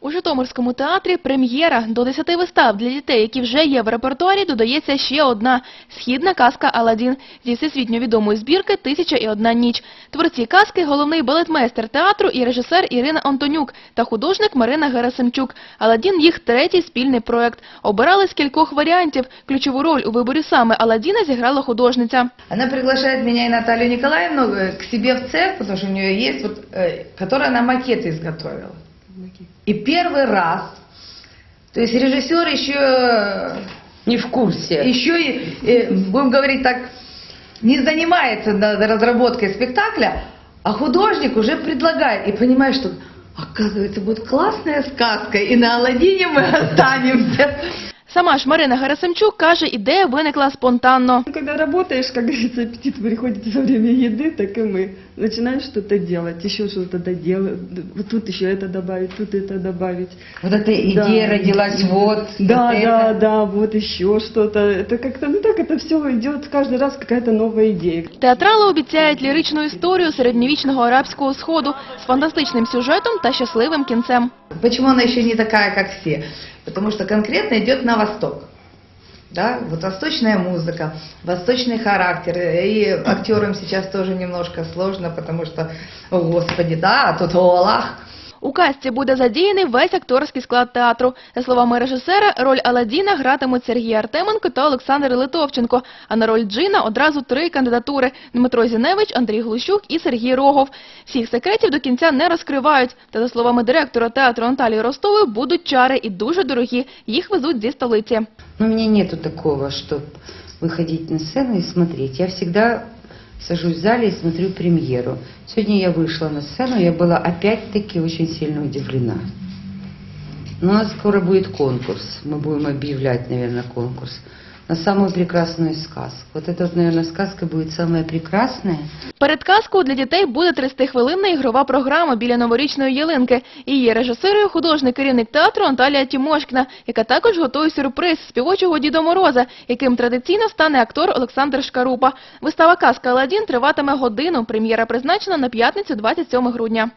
У Житомирському театрі прем'єра до 10 вистав для дітей, які вже є в репертуарі, додається ще одна східна казка Аладдін зі всесвітньо відомої збірки Тисяча і одна ніч. Творці казки головний балетмейстер театру і режисер Ірина Антонюк та художник Марина Герасимчук. Аладдін їх третій спільний проект. Обирали з кількох варіантів. Ключову роль у виборі саме Аладдіна зіграла художниця. Она приглашает меня и Наталью Николаевну э, к себе в цех, потому что у нее есть, вот, э, которая она макеты изготовила. И первый раз, то есть режиссер еще, э, Не в курсе. еще и, э, будем говорить так, не занимается над разработкой спектакля, а художник уже предлагает и понимает, что оказывается будет классная сказка, и на Аладдине мы останемся. Сама ж Марина Герасимчук каже, ідея виникла спонтанно. Ну, Когда работаешь, как говорится, аппетит приходит во время еды, так и мы. Начинаешь что-то делать, еще что-то доделать, вот тут еще это добавить, тут это добавить. Вот эта идея Да. родилась вот. Да, вот да, это. да, вот еще что-то. Это как-то, ну так это все идет, каждый раз какая-то новая идея. Театрали обіцяють ліричну історію середньовічного арабського сходу з фантастичним сюжетом та щасливим кінцем. Почему она еще не такая, как все? Потому что конкретно идет на восток. Да, вот восточная музыка, восточный характер. И актерам сейчас тоже немножко сложно, потому что, о господи, да, а тут о Аллах. У казці буде задіяний весь акторський склад театру. За словами режисера, роль Аладдіна гратимуть Сергій Артеменко та Олександр Литовченко. А на роль Джина одразу три кандидатури – Дмитро Зіневич, Андрій Глущук і Сергій Рогов. Всіх секретів до кінця не розкривають. Та за словами директора театру Наталії Ростової, будуть чари і дуже дорогі. Їх везуть зі столиці. Но у меня нету такого, чтобы выходить на сцену и смотреть. Я всегда сажусь в зале и смотрю премьеру. Сегодня я вышла на сцену, я была опять-таки очень сильно удивлена. Но у нас скоро будет конкурс. Мы будем объявлять, наверное, конкурс на самую прекрасную сказку. Вот эта, вот, наверное, сказка будет самая прекрасная. Перед казкою для дітей буде 30-хвилинна ігрова програма біля новорічної ялинки. Її режисирує художник керівник театру Анталія Тімошкіна, яка також готує сюрприз співочого Діда Мороза, яким традиційно стане актор Олександр Шкарупа. Вистава казка Аладдін триватиме годину. Прем'єра призначена на п'ятницю 27 грудня.